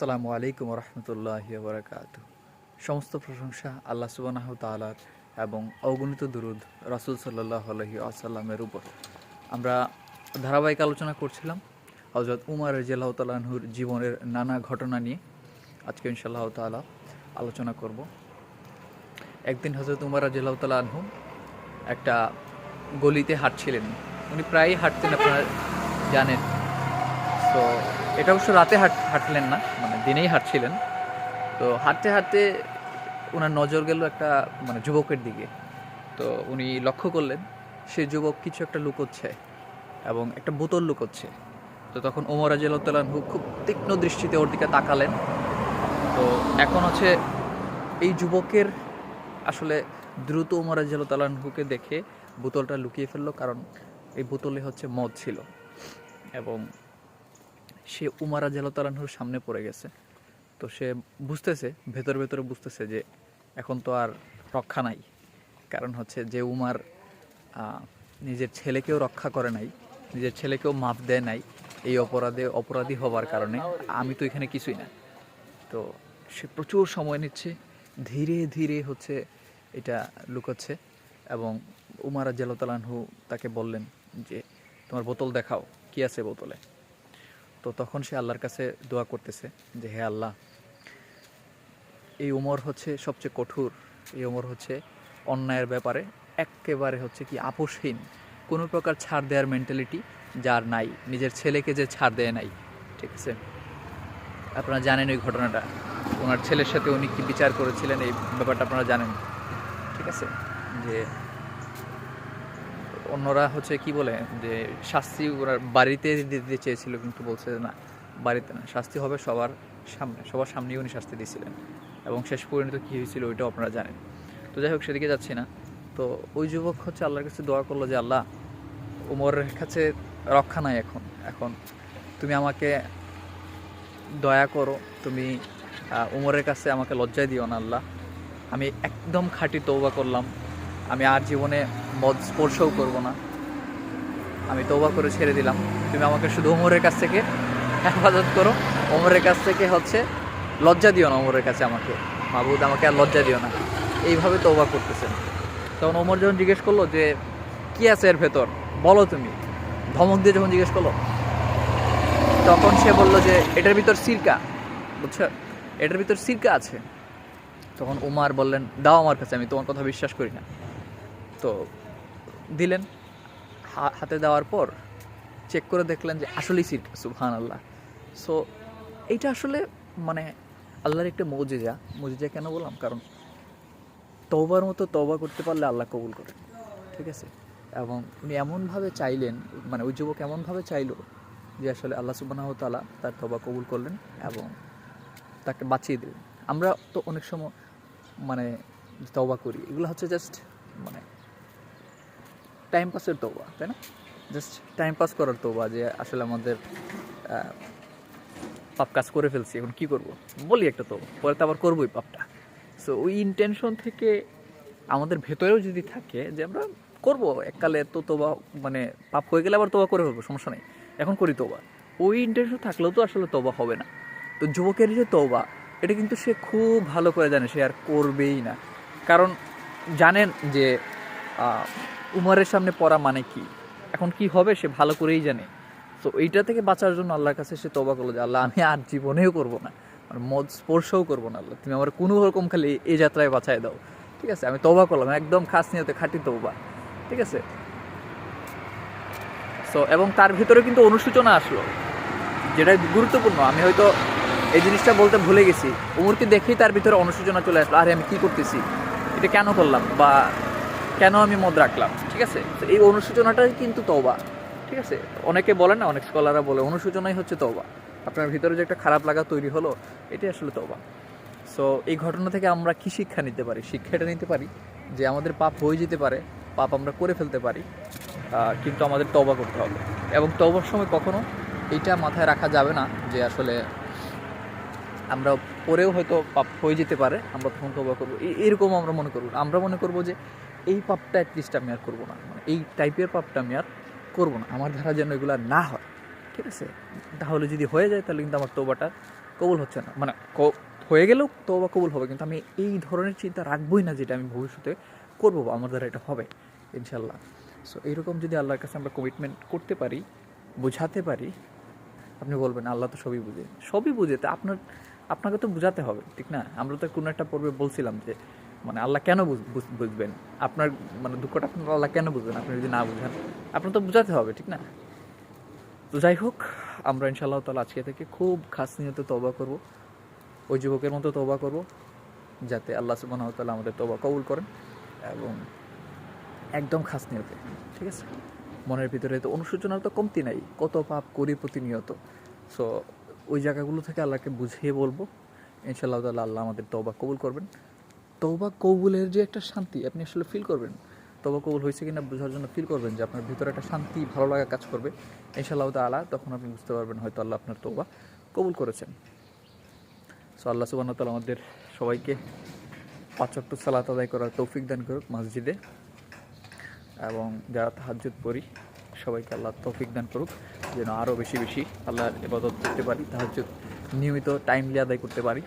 আসসালামু আলাইকুম রহমতুল্লাহ বরকাত সমস্ত প্রশংসা আল্লাহ সুবানাহ তালার এবং অগণিত দুরুদ রাসুল সাল্লাহ আলহি আসাল্লামের উপর। আমরা ধারাবাহিক আলোচনা করছিলাম হজরত উমার রাজিয়াল্লাহ তালাহুর জীবনের নানা ঘটনা নিয়ে। আজকে ইনশাল্লাহ তালা আলোচনা করব। একদিন হজরত উমার রাজিয়াল্লাহ তালা আনহু একটা গলিতে হাঁটছিলেন। উনি প্রায়ই হাঁটতেন, আপনারা জানেন। তো এটা অবশ্য রাতে হাঁট, হাঁটলেন না মানে দিনেই হাঁটছিলেন। তো হাঁটতে হাঁটতে ওনার নজর গেল একটা মানে যুবকের দিকে। তো উনি লক্ষ্য করলেন, সে যুবক কিছু একটা লুকোচ্ছে এবং একটা বোতল লুকোচ্ছে। তো তখন ওমর আজহালু খুব তীক্ষ্ণ দৃষ্টিতে ওর দিকে তাকালেন। তো এখন হচ্ছে এই যুবকের আসলে দ্রুত ওমর আজহালুকে দেখে বোতলটা লুকিয়ে ফেলল, কারণ এই বোতলে হচ্ছে মদ ছিল। এবং সে উমারা জেলতালানহুর সামনে পড়ে গেছে। তো সে বুঝতেছে, ভেতর ভেতরে বুঝতেছে যে এখন তো আর রক্ষা নাই। কারণ হচ্ছে যে উমার নিজের ছেলেকেও রক্ষা করে নাই, নিজের ছেলেকেও মাফ দেয় নাই এই অপরাধে, অপরাধী হবার কারণে। আমি তো এখানে কিছুই না। তো সে প্রচুর সময় নিচ্ছে, ধীরে ধীরে হচ্ছে এটা লুকোচ্ছে এবং উমারা জেলতালানহু তাকে বললেন যে, তোমার বোতল দেখাও, কি আছে বোতলে? তো তখন সে আল্লাহর কাছে দোয়া করতেছে যে, হে আল্লাহ, এই উমর হচ্ছে সবচেয়ে কঠোর, এই উমর হচ্ছে অন্যায়ের ব্যাপারে একেবারে হচ্ছে কি আপোষহীন। কোনো প্রকার ছাড় দেওয়ার মেন্টালিটি যার নাই। নিজের ছেলেকে যে ছাড় দেয় নাই, ঠিক আছে? আপনারা জানেন ওই ঘটনাটা। ওনার ছেলের সাথে উনি কি বিচার করেছিলেন এই ব্যাপারটা আপনারা জানেন, ঠিক আছে? যে অন্যরা হচ্ছে কি বলে, যে শাস্তি ওরা বাড়িতে দিতে চেয়েছিল কিন্তু বলছে না, বাড়িতে না, শাস্তি হবে সবার সামনে, সবার সামনেই উনি শাস্তি দিয়েছিলেন। এবং শেষ পরিণত কী হয়েছিল ওইটাও আপনারা জানেন। তো যাই হোক, সেদিকে যাচ্ছি না। তো ওই যুবক হচ্ছে আল্লাহর কাছে দোয়া করল যে, আল্লাহ উমরের কাছে রক্ষা নাই এখন এখন তুমি আমাকে দয়া করো, তুমি উমরের কাছে আমাকে লজ্জায় দিও না, আল্লাহ। আমি একদম খাঁটি তৌবা করলাম। আমি আর জীবনে মদ স্পর্শও করব না। আমি তৌবা করে ছেড়ে দিলাম। তুমি আমাকে শুধু ওমরের কাছ থেকে হেফাজত করো। ওমরের কাছ থেকে হচ্ছে লজ্জা দিও না ওমরের কাছে আমাকে। মাহবুদ আমাকে আর লজ্জা দিও না। এইভাবে তৌবা করতেছেন। তখন ওমর যখন জিজ্ঞেস করল যে, কি আছে এর ভেতর? বলো তুমি। ধমক দিয়ে যখন জিজ্ঞেস করল, তখন সে বলল যে, এটার ভিতর সিরকা। বুঝছ? এটার ভিতর সিরকা আছে। তখন উমার বললেন, দাও আমার কাছে, আমি তোমার কথা বিশ্বাস করি না। তো দিলেন। হাতে দেওয়ার পর চেক করে দেখলেন যে আসলেই সিরকা সুবহান আল্লাহ সো এইটা আসলে মানে আল্লাহর একটা মৌজেজা। মৌজেজা কেন বললাম? কারণ তওবার মতো তওবা করতে পারলে আল্লাহ কবুল করেন ঠিক আছে? এবং উনি এমনভাবে চাইলেন মানে ওই যুবক এমনভাবে চাইলো যে আসলে আল্লাহ সুবাহ তালা তার তবা কবুল করলেন এবং তাকে বাঁচিয়ে দিলেন। আমরা তো অনেক সময় মানে তওবা করি। এগুলো হচ্ছে জাস্ট মানে টাইম পাসের তওবা, তাই না? জাস্ট টাইম পাস করার তওবা যে আসলে আমাদের পাপ কাজ করে ফেলছি, এখন কি করব? বলি একটা তো পরে তো আবার করবোই পাপটা। সো ওই ইন্টেনশন থেকে আমাদের ভেতরেও যদি থাকে যে আমরা করব, এককালে তো তোবা মানে পাপ হয়ে গেলে আবার তোবা করে ফেলব, সমস্যা নেই। এখন করি তোবা ওই ইন্টেনশন থাকলেও তো আসলে তোবা হবে না। তো যুবকের যে তোবা এটা কিন্তু সে খুব ভালো করে জানে, সে আর করবেই না। কারণ জানেন যে উমরের সামনে পড়া মানে কি? এখন কি হবে সে ভালো করেই জানে। তো এইটা থেকে বাঁচার জন্য আল্লাহর কাছে সে তবা করল যে, আল্লাহ, আমি আর জীবনেও করব না। আর মদ স্পর্শও করব না, আল্লাহ। তুমি আমার কোনো রকম খালি এই যাত্রায় বাঁচায় দাও। ঠিক আছে? আমি তবা করলাম একদম খাস নিয়তে খাঁটি তৌবা ঠিক আছে? সো এবং তার ভিতরে কিন্তু অনুসূচনা আসলো যেটা গুরুত্বপূর্ণ। আমি হয়তো এই জিনিসটা বলতে ভুলে গেছি। উমরকে দেখেই তার ভিতরে অনুসূচনা চলে আসলো, আরে, আমি কি করতেছি? এটা কেন করলাম? বা কেন আমি মদ রাখলাম? ঠিক আছে? তো এই অনুশোচনাটাই কিন্তু তওবা, ঠিক আছে? অনেকে বলে না, অনেক স্কলাররা বলে, অনুশোচনাই হচ্ছে তওবা। আপনার ভিতরে যে একটা খারাপ লাগা তৈরি হলো, এটাই আসলে তওবা। সো এই ঘটনা থেকে আমরা কি শিক্ষা নিতে পারি? শিক্ষাটা নিতে পারি যে আমাদের পাপ হয়ে যেতে পারে, পাপ আমরা করে ফেলতে পারি কিন্তু আমাদের তওবা করতে হবে। এবং তবার সময় কখনো এইটা মাথায় রাখা যাবে না যে আসলে আমরা পরেও হয়তো পাপ হয়ে যেতে পারে, আমরা তখন তবা করব। এরকম আমরা মনে করব। আমরা মনে করব যে এই পাপটা অ্যাটলিস্ট আমি আর করব না। মানে এই টাইপের পাপটা আমি আর করব না। আমার ধারা যেন এগুলো না হয়। ঠিক আছে? তাহলে যদি হয়ে যায়, তাহলে কিন্তু আমার তোবাটা কবুল হচ্ছে না। মানে হয়ে গেলেও তবা কবুল হবে। কিন্তু আমি এই ধরনের চিন্তা রাখবোই না যেটা আমি ভবিষ্যতে করব বা আমার দ্বারা এটা হবে ইনশাল্লাহ সো এইরকম যদি আল্লাহর কাছে আমরা কমিটমেন্ট করতে পারি, বোঝাতে পারি, আপনি বলবেন, আল্লাহ তো সবই বুঝে। সবই বুঝে। তা আপনার, আপনাকে তো বোঝাতে হবে, ঠিক না? আমরা তো কোনো একটা পর্বে বলছিলাম যে মানে আল্লাহ কেন বুঝ- বুঝ- বুঝবেন? আপনার মানে দুঃখটা আপনার আল্লাহ কেন বুঝবেন? আপনি যদি না বুঝেন, আপনার তো বোঝাতে হবে, ঠিক না? তো যাই হোক, আমরা ইনশাআল্লাহ তালা আজকে থেকে খুব খাস নিয়ত তবা করব। ওই যুবকের মতো তবা করব, যাতে আল্লাহ সুবাহ তালা আমাদের তবা কবুল করেন এবং একদম খাস নিয়তে, ঠিক আছে? মনের ভিতরে তো অনুশোচনার তো কমতি নাই, কত পাপ করি প্রতিনিয়ত। সো ওই জায়গাগুলো থেকে আল্লাহকে বুঝিয়ে বলব। ইনশাআল্লাহ তাল্লাহ আল্লাহ আমাদের তবা কবুল করবেন। তবা কবুলের যে একটা শান্তি আপনি আসলে ফিল করবেন। তবা কবুল হয়েছে কিনা বোঝার জন্য ফিল করবেন যে আপনার ভিতরে একটা শান্তি, ভালো লাগা কাজ করবে। ইনশাআল্লাহ তালা তখন আপনি বুঝতে পারবেন হয়তো আল্লাহ আপনার তবা কবুল করেছেন। সো আল্লাহ সুবাহ তালা আমাদের সবাইকে পাঁচক্ট সালাত আদায় করার তৌফিক দান করুক মসজিদে। এবং যারা তাহাজ্জুদ পড়ি, সবাইকে আল্লাহ তৌফিক দান করুক। যেন আরও বেশি বেশি আল্লাহর ইবাদত করতে পারি, তাহাজ্জুদ নিয়মিত টাইমলি আদায় করতে পারি।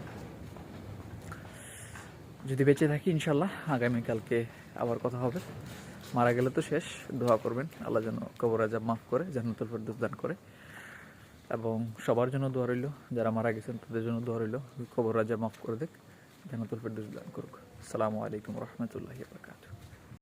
যদি বেঁচে থাকি ইনশাল্লাহ আগামীকালকে আবার কথা হবে। মারা গেলে তো শেষ, দোয়া করবেন। আল্লাহ যেন কবর আজাব মাফ করে, জান্নাতুল ফেরদৌস দান করে। এবং সবার জন্য দোয়া রইল, যারা মারা গেছেন তাদের জন্য দোয়া রইল, কবর আজাব মাফ করে দেখ, জান্নাতুল ফেরদৌস দান করুক। আসসালামু আলাইকুম রহমতুল্লাহ বারকাতুহ।